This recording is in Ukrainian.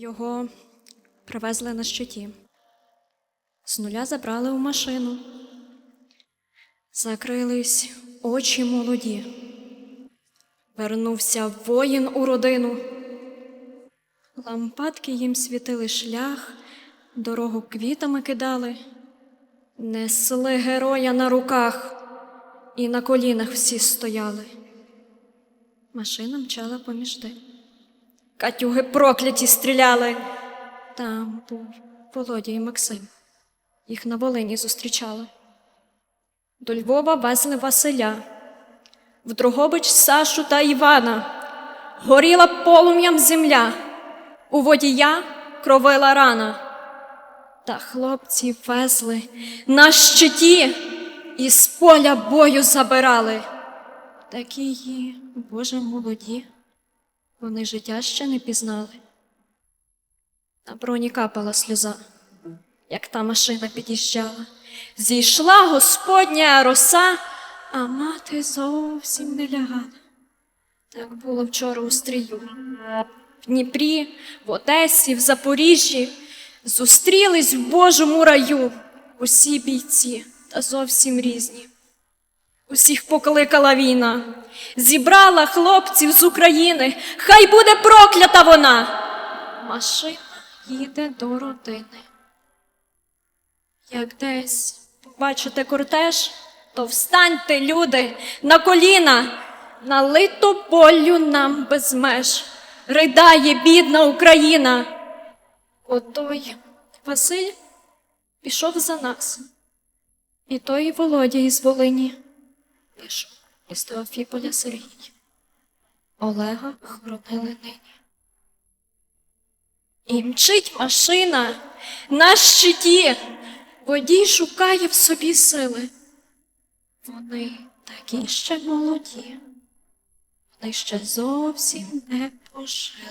Його привезли на щиті. З нуля забрали у машину. Закрились очі молоді. Вернувся воїн у родину. Лампадки їм світили шлях, дорогу квітами кидали, несли героя на руках і на колінах всі стояли. Машина мчала поміж тим. Катюги прокляті стріляли. Там був Володя і Максим. Їх на Волині зустрічали. До Львова везли Василя, в Дрогобич Сашу та Івана. Горіла полум'ям земля, у водія кровила рана. Та хлопці везли на щиті і з поля бою забирали. Такі Боже, молоді, вони життя ще не пізнали. На броні капала сльоза, як та машина під'їжджала. Зійшла Господня роса, а мати зовсім не лягала. Так було вчора у стрію. В Дніпрі, в Одесі, в Запоріжжі зустрілись в Божому раю усі бійці та зовсім різні. Усіх покликала війна, зібрала хлопців з України, хай буде проклята вона. Машина їде до родини. Як десь побачите кортеж, то встаньте, люди, на коліна, налито болю нам без меж, ридає бідна Україна. Отой Василь пішов за нас, і той Володя із Волині пішов із Теофіполя Сергій. Олега хоронили нині. І мчить машина на щиті, водій шукає в собі сили. Вони такі ще молоді, вони ще зовсім не пожили.